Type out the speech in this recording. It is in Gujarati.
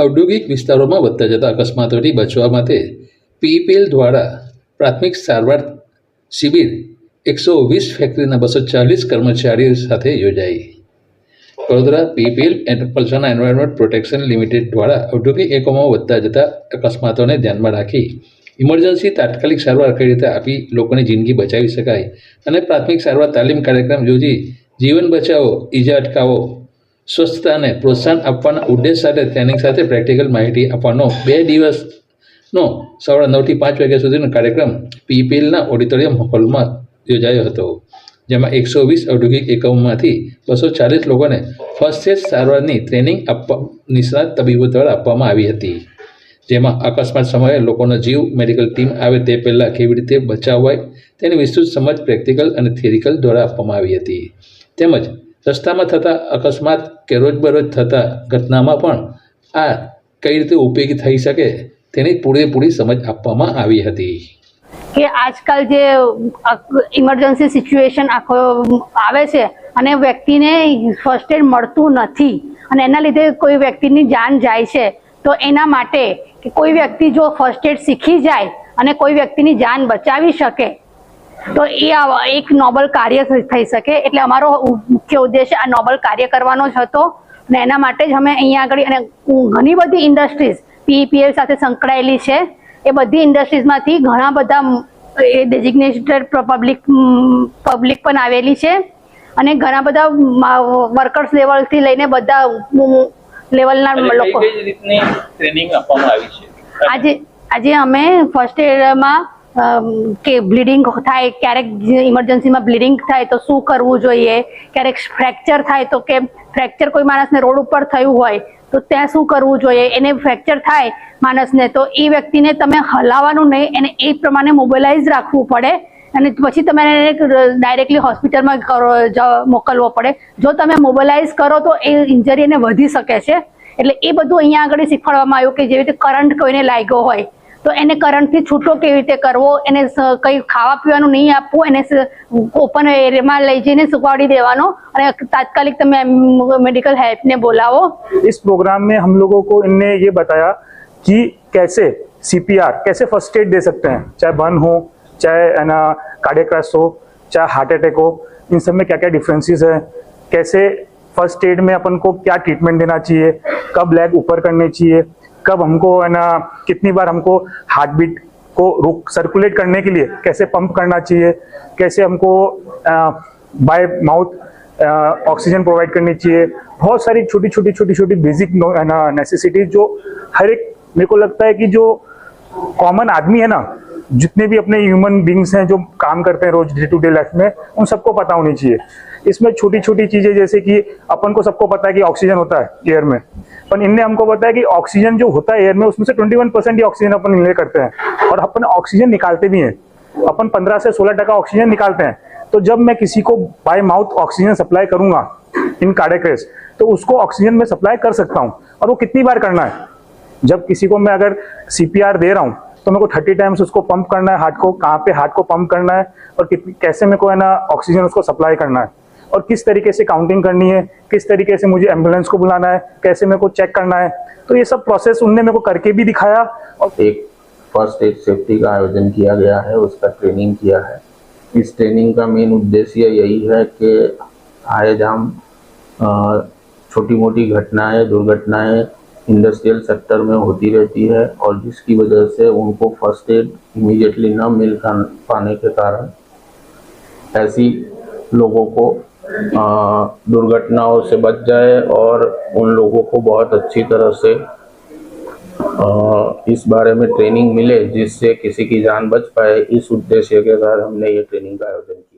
ઔદ્યોગિક વિસ્તારોમાં વધતા જતા અકસ્માતોથી બચવા માટે પીપીએલ દ્વારા પ્રાથમિક સારવાર શિબિર એકસો વીસ ફેક્ટરીના બસો ચાલીસ કર્મચારીઓ સાથે યોજાઈ. Vadodara PPL personal environment protection limited દ્વારા ઔદ્યોગિક એકમોમાં વધતા જતા અકસ્માતોને ધ્યાનમાં રાખી ઇમરજન્સી તાત્કાલિક સારવાર કઈ રીતે આપી લોકોની જિંદગી બચાવી શકાય અને પ્રાથમિક સારવાર તાલીમ કાર્યક્રમ યોજી જીવન બચાવો, ઈજા અટકાવો સ્વસ્થતાને પ્રોત્સાહન આપવાના ઉદ્દેશ સાથે ટ્રેનિંગ સાથે પ્રેક્ટિકલ માહિતી આપવાનો બે દિવસનો સવારે નવથી પાંચ વાગ્યા સુધીનો કાર્યક્રમ પીપીએલના ઓડિટોરિયમ હોલમાં યોજાયો હતો, જેમાં એકસો વીસ ઔદ્યોગિક એકમોમાંથી બસો ચાલીસ લોકોને ફર્સ્ટ એડ સારવારની ટ્રેનિંગ આપવા, નિષ્ણાત તબીબો દ્વારા આપવામાં આવી હતી. જેમાં અકસ્માત સમયે લોકોનો જીવ મેડિકલ ટીમ આવે તે પહેલાં કેવી રીતે બચાવવાય તેની વિસ્તૃત સમજ પ્રેક્ટિકલ અને થિયરિકલ દ્વારા આપવામાં આવી હતી. તેમજ રસ્તામાં થતા અકસ્માત કે રોજબરોજ થતા ઘટનામાં પણ આ કઈ રીતે ઉપયોગી થઈ શકે તેની પૂરેપૂરી સમજ આપવામાં આવી હતી. કે આજકાલ જે ઇમરજન્સી સિચ્યુએશન આખો આવે છે અને વ્યક્તિને ફર્સ્ટ એડ મળતું નથી અને એના લીધે કોઈ વ્યક્તિની જાન જાય છે, તો એના માટે કે કોઈ વ્યક્તિ જો ફર્સ્ટ એડ શીખી જાય અને કોઈ વ્યક્તિની જાન બચાવી શકે તો એ એક નોબલ કાર્ય થઈ શકે. એટલે અમારો મુખ્ય ઉદ્દેશ આ નોબલ કાર્ય કરવાનો જ હતો. અને એના માટે જ અમે અહીંયા આગળ અને ઘણી બધી ઇન્ડસ્ટ્રીઝ પીઈપીએલ સાથે સંકળાયેલી છે. એ બધી ઇન્ડસ્ટ્રીઝમાંથી ઘણા બધા એ ડેઝિગ્નેટેડ પબ્લિક પબ્લિક પણ આવેલી છે. અને ઘણા બધા વર્કર્સ લેવલથી લઈને બધા લેવલના લોકો. આજે આજે અમે ફર્સ્ટ એડમાં કે બ્લીડિંગ થાય, ક્યારેક ઇમરજન્સીમાં બ્લીડિંગ થાય તો શું કરવું જોઈએ? ક્યારેક ફ્રેક્ચર થાય તો કે ફ્રેક્ચર કોઈ માણસને રોડ ઉપર થયું હોય તો ત્યાં શું કરવું જોઈએ? એને ફ્રેક્ચર થાય માણસને તો એ વ્યક્તિને તમે હલાવવાનું નહીં, એને એ પ્રમાણે મોબિલાઇઝ રાખવું પડે. અને પછી તમે એને ડાયરેક્ટલી હોસ્પિટલમાં કરો મોકલવો પડે. જો તમે મોબિલાઇઝ કરો તો એ ઇન્જરી એને વધી શકે છે. એટલે એ બધું અહીંયા આગળ શીખવાડવામાં આવ્યું કે જેવી રીતે કરંટ કોઈને લાગ્યો હોય તો એને કરંટથી છૂટો કેવી રીતે કરવો એને સ- કંઈ ખાવા પીવાનું નહીં આપવું એને ઓપન એરિયામાં લઈ જઈને સુવાડી દેવાનો અને તાત્કાલિક તમે મેડિકલ હેલ્પને બોલાવો इस प्रोग्राम में हम लोगों को इनने ये बताया कि कैसे सीपीआर कैसे फर्स्ट एड दे सकते हैं चाहे बर्न हो चाहे है ना कार्डियक अरेस्ट हो चाहे हार्ट अटैक हो इन सब में क्या क्या डिफरेंसेस है कैसे फर्स्ट एड में अपन को क्या ट्रीटमेंट देना चाहिए कब लेग ऊपर करने चाहिए कब हमको, है ना, कितनी बार हमको हार्ट बीट को रुक सर्कुलेट करने के लिए कैसे पंप करना चाहिए, कैसे हमको बाय माउथ ऑक्सीजन प्रोवाइड करनी चाहिए। बहुत सारी छोटी छोटी छोटी छोटी बेसिक नेसेसिटीज जो हर एक, मेरे को लगता है कि जो कॉमन आदमी है ना जितने भी अपने ह्यूमन बींग्स हैं जो काम करते हैं रोज डे टू डे लाइफ में उन सबको पता होनी चाहिए। इसमें छोटी छोटी चीज़ें जैसे कि अपन को सबको पता है कि ऑक्सीजन होता है एयर में। पर इनने हमको बताया कि ऑक्सीजन जो होता है एयर में उसमें से 21 परसेंट ही ऑक्सीजन अपन इनले करते हैं। और अपन ऑक्सीजन निकालते भी हैं। अपन 15 से 16 टका ऑक्सीजन निकालते हैं। तो जब मैं किसी को बाय माउथ ऑक्सीजन सप्लाई करूँगा इन कार्डियक अरेस्ट, तो उसको ऑक्सीजन में सप्लाई कर सकता हूँ। और वो कितनी बार करना है? जब किसी को मैं अगर सीपीआर दे रहा हूँ तो मेरे को थर्टी टाइम्स उसको पंप करना है हार्ट को, कहाँ पे हार्ट को पंप करना है और कैसे मेरे को है ना ऑक्सीजन उसको सप्लाई करना है और किस तरीके से काउंटिंग करनी है, किस तरीके से मुझे एंबुलेंस को बुलाना है, कैसे मेरे को चेक करना है। तो ये सब प्रोसेस उनने मेरे को करके भी दिखाया और एक फ़र्स्ट एड सेफ्टी का आयोजन किया गया है, उसका ट्रेनिंग किया है। इस ट्रेनिंग का मेन उद्देश्य यही है कि आए जाम छोटी मोटी घटनाएँ, दुर्घटनाएँ इंडस्ट्रियल सेक्टर में होती रहती है और जिसकी वजह से उनको फ़र्स्ट एड इमीडिएटली न मिल पाने के कारण ऐसी लोगों को दुर्घटनाओं से बच जाए और उन लोगों को बहुत अच्छी तरह से अ, इस बारे में ट्रेनिंग मिले जिससे किसी की जान बच पाए। इस उद्देश्य के साथ हमने ये ट्रेनिंग का आयोजन किया।